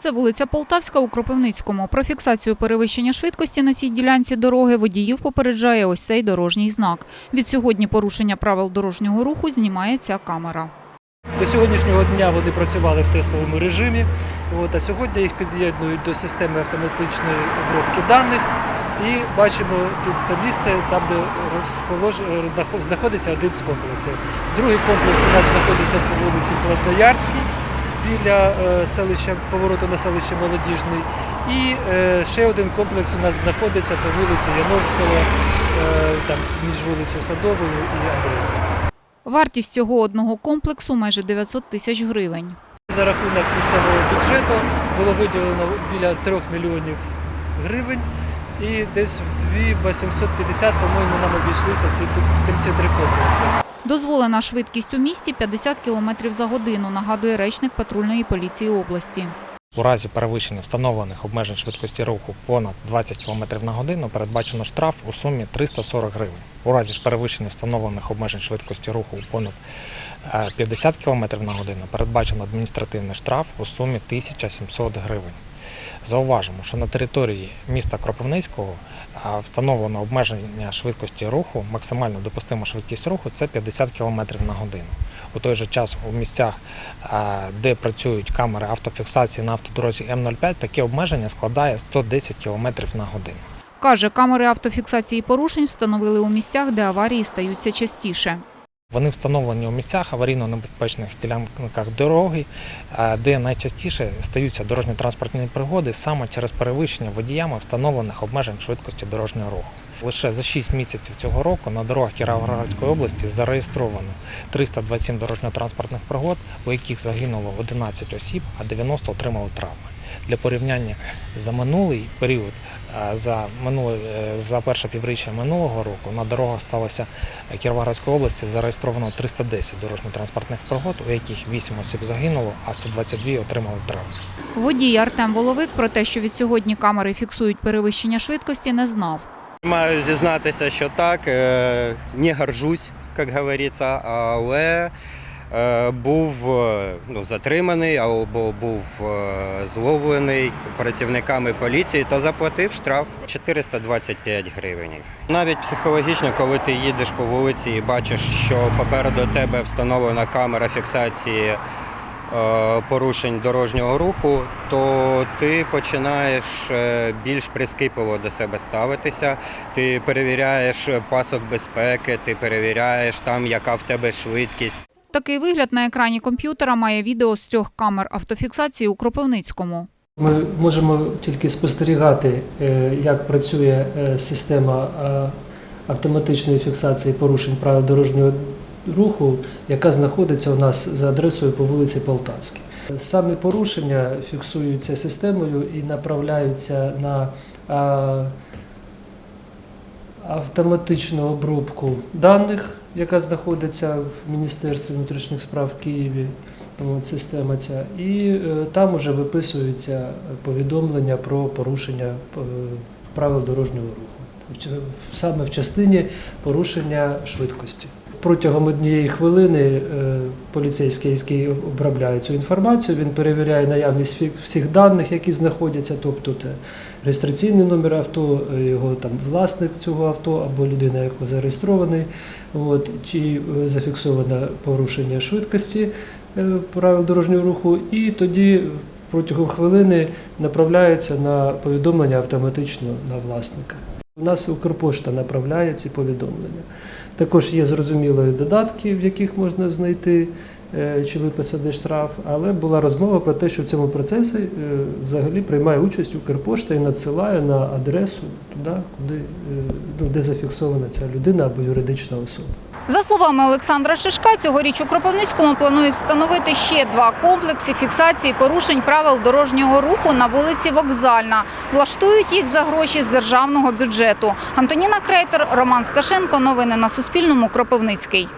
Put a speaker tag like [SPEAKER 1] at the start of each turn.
[SPEAKER 1] Це вулиця Полтавська у Кропивницькому. Про фіксацію перевищення швидкості на цій ділянці дороги водіїв попереджає ось цей дорожній знак. Від сьогодні порушення правил дорожнього руху знімає ця камера.
[SPEAKER 2] До сьогоднішнього дня вони працювали в тестовому режимі, от, а сьогодні їх під'єднують до системи автоматичної обробки даних. І бачимо тут це місце, там, де розполож... е, знаходиться один з комплексів. Другий комплекс у нас знаходиться по вулиці Холодноярській біля е, селища, повороту на селище Молодіжний. І е, ще один комплекс у нас знаходиться по вулиці Яновського, е, там, між вулицею Садовою і Андріївською.
[SPEAKER 1] Вартість цього одного комплексу майже 900 тисяч гривень.
[SPEAKER 2] За рахунок місцевого бюджету було виділено біля 3 мільйонів гривень. І десь в 2850, по-моєму, нам обійшлися ці 33 комплекси.
[SPEAKER 1] Дозволена швидкість у місті 50 км за годину, нагадує речник патрульної поліції області.
[SPEAKER 3] У разі перевищення встановлених обмежень швидкості руху понад 20 км на годину передбачено штраф у сумі 340 гривень. У разі ж перевищення встановлених обмежень швидкості руху понад е, 50 км на годину передбачено адміністративний штраф у сумі 1700 гривень. Зауважимо, що на території міста Кропивницького встановлено обмеження швидкості руху, максимально допустима швидкість руху це 50 км на годину. У той же час у місцях, де працюють камери автофіксації на автодорозі М05, таке обмеження складає 110 км на годину.
[SPEAKER 1] Каже, камери автофіксації порушень встановили у місцях, де аварії стаються частіше.
[SPEAKER 3] Вони встановлені у місцях аварійно-небезпечних ділянках дороги, де найчастіше стаються дорожньо-транспортні пригоди саме через перевищення водіями встановлених обмежень швидкості дорожнього руху. Лише за 6 місяців цього року на дорогах Кіровоградської області зареєстровано 327 дорожньо-транспортних пригод, у яких загинуло 11 осіб, а 90 отримали травми. Для порівняння за минулий період, за минуле е, за перше півріччя минулого року на дорогах сталося Кіровоградської області зареєстровано 310 дорожньо-транспортних пригод, у яких 8 осіб загинуло, а 122 отримали травми.
[SPEAKER 1] Водій Артем Воловик про те, що від сьогодні камери фіксують перевищення швидкості, не знав.
[SPEAKER 4] Маю зізнатися, що так, е, не горжусь, як говориться, але е, був е, ну, затриманий або був е, зловлений працівниками поліції та заплатив штраф 425 гривень. Навіть психологічно, коли ти їдеш по вулиці і бачиш, що попереду тебе встановлена камера фіксації е, порушень дорожнього руху, то ти починаєш е, більш прискіпливо до себе ставитися. Ти перевіряєш пасок безпеки, ти перевіряєш там, яка в тебе швидкість.
[SPEAKER 1] Такий вигляд на екрані комп'ютера має відео з трьох камер автофіксації у Кропивницькому.
[SPEAKER 5] Ми можемо тільки спостерігати, е, як працює е, система е, автоматичної фіксації порушень правил дорожнього руху, яка знаходиться у нас за адресою по вулиці Полтавській. Самі порушення фіксуються системою і направляються на автоматичну обробку даних, яка знаходиться в Міністерстві внутрішніх справ в Києві. Система ця, і е, там уже виписуються повідомлення про порушення е, правил дорожнього руху, саме в частині порушення швидкості. Протягом однієї хвилини е, поліцейський, який обробляє цю інформацію, він перевіряє наявність всіх- даних, які знаходяться, тобто реєстраційний номер авто, е, його там власник цього авто або людина, яка зареєстрований, от, чи е, зафіксовано порушення швидкості правил дорожнього руху, і тоді протягом хвилини направляється на повідомлення автоматично на власника. У нас Укрпошта направляє ці повідомлення. Також є зрозумілі додатки, в яких можна знайти е, чи виписати штраф, але була розмова про те, що в цьому процесі е, взагалі приймає участь Укрпошта і надсилає на адресу туди, куди, е, ну, де зафіксована ця людина або юридична особа.
[SPEAKER 1] За словами Олександра Шишка, цьогоріч у Кропивницькому планують встановити ще два комплекси фіксації порушень правил дорожнього руху на вулиці Вокзальна. Влаштують їх за гроші з державного бюджету. Антоніна Крейтер, Роман Сташенко. Новини на Суспільному. Кропивницький.